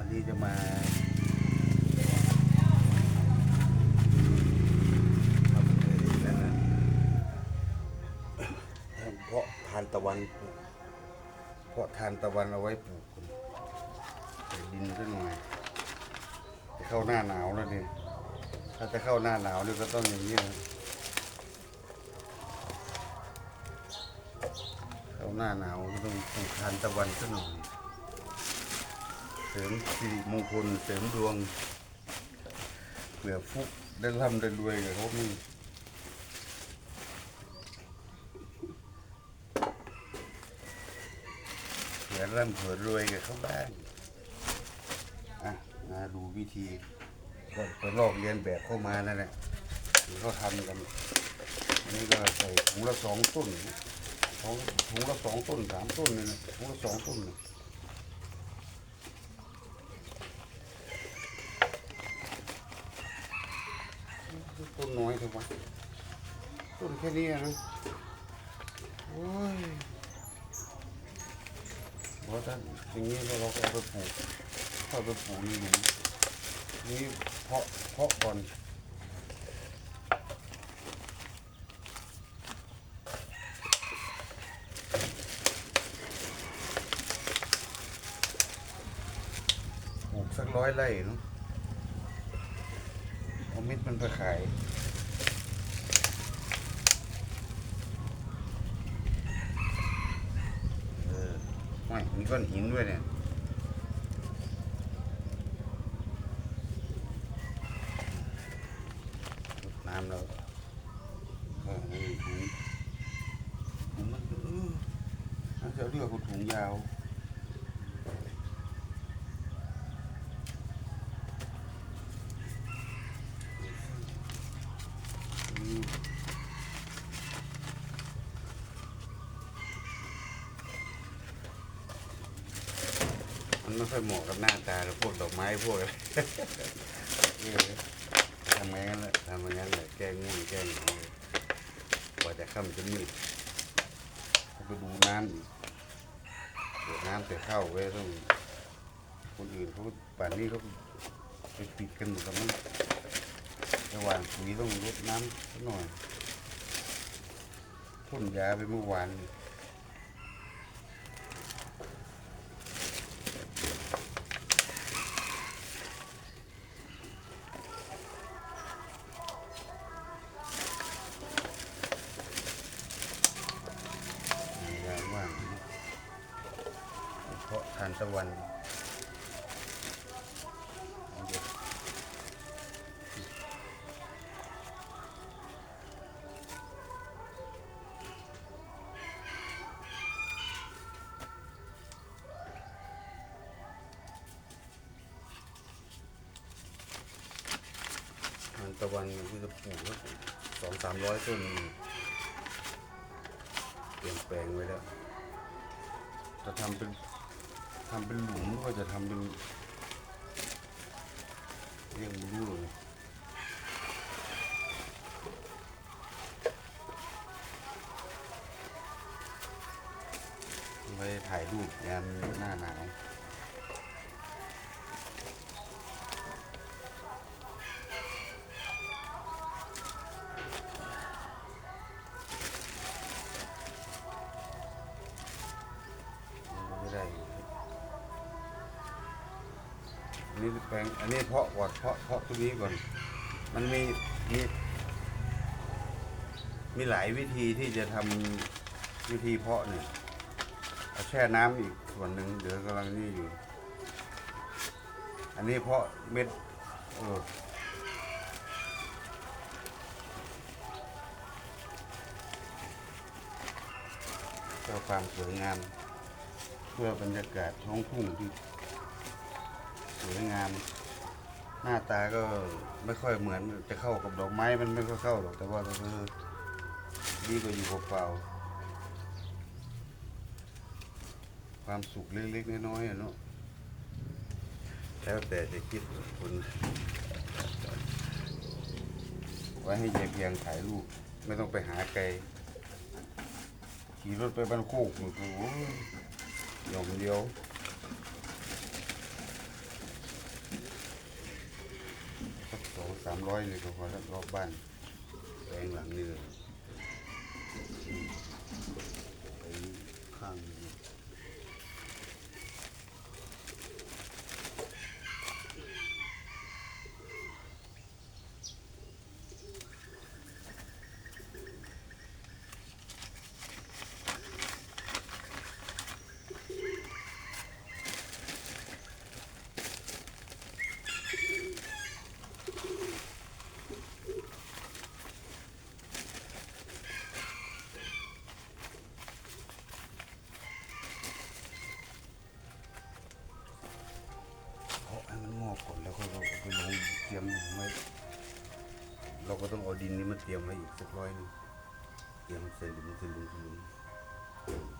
วันนี้จะมาทำเลยนั่นนะเพาะทานตะวันปลูกเพาะทานตะวันเอาไว้ปลูกคุณใส่ดินซะหน่อยจะเข้าหน้าหนาวแล้วเนี่ยถ้าจะเข้าหน้าหนาวนี่ก็ต้องอย่างนี้นะเข้าหน้าหนาวก็ต้องปลูกทานตะวันซะหน่อย ริมสิริมงคลเสริมดวงเผื่อฟุกได้ร่ำได้รวยกับเขามีเผื่อร่ำเผื่อรวยกับเขาบ้างอะมาดูวิธีก็ไปลอกเรียนแบบเข้ามานั่นแหละเขาทำกันอันนี้ก็ใส่ถุงละสองต้นสองถุงละสองต้นสามต้นนี่นะถุงละสองต้นนะ นน้อยเถอะวะต้นแค่นี้นะโอ้ยเพราะถ้าอย่างนี้เราก็เอาไปปลูกเอาไปปลูกนี่หนูนี่เพาะเพาะก่อนปลูกสักร้อยไร่เนาะเอามิดมันไปขาย เออ ไม่มีก้อนหินด้วยเนี่ยน้ำแล้วก็นี่ถุงถุงมันเออน่าจะเรียกว่าถุงยาว ไม่ค่อยเหมาะกับหน้าตาหรือพวกดอกไม้พวกอะไรเออทำไงงั้นแหละทำอย่างนั้นแหละแก้งง่วงแกล้งนอนกว่าจะค่ำจะมืดไปดูน้ำอีกเปิดน้ำแต่เข้าไว้ต้องคนอื่นเขาป่านนี้เขาไปปิดกันหมดแล้วมั้งระหว่างปุ๋ยต้องรดน้ำสักหน่อยพ่นยาไปเมื่อวานนี่ เพราะทานตะวันทานตะวันที่จะปลูกสองสามร้อยต้นเปลี่ยนแปลงไว้แล้ว จะทำเป็น ทำเป็นหลุมก็จะทำเป็นเรียงไม่รู้เลย นนี้แปลงอันนี้เพาะก่อนเพาะเพาะตัวนี้ก่อน มันมีมีมีหลายวิธีที่จะทำวิธีเพาะเนี่ยเอาแช่น้ำอีกส่วนหนึ่งเดี๋ยวกำลังนี่อยู่ อันนี้เพาะเม็ดเออเพื่อความสวยงาม เพื่อบรรยากาศท้องทุ่งที่ วยงาม หน้าตาก็ไม่ค่อยเหมือนจะเข้ากับดอกไม้มันไม่ค่อยเข้าหรอกแต่ว่าก็คือดีกว่าอยู่เปล่าๆความสุขเล็กๆน้อยๆเนาะแล้วแต่จะคิดคุณไว้ให้ยายเพียงถ่ายรูปไม่ต้องไปหาไกลขี่รถไปบ้านโคกหนูโอ้ยหย่อมเดียวามร้อยนี่ก็พอแล้วรอบบ้านแปลงหลังนี่เลย เราก็ต้องเอาดินนี้มาเตรียมไว้อีกสักร้อยนึงเตรียมเสร็จหมเสร็จหมเสร็จหม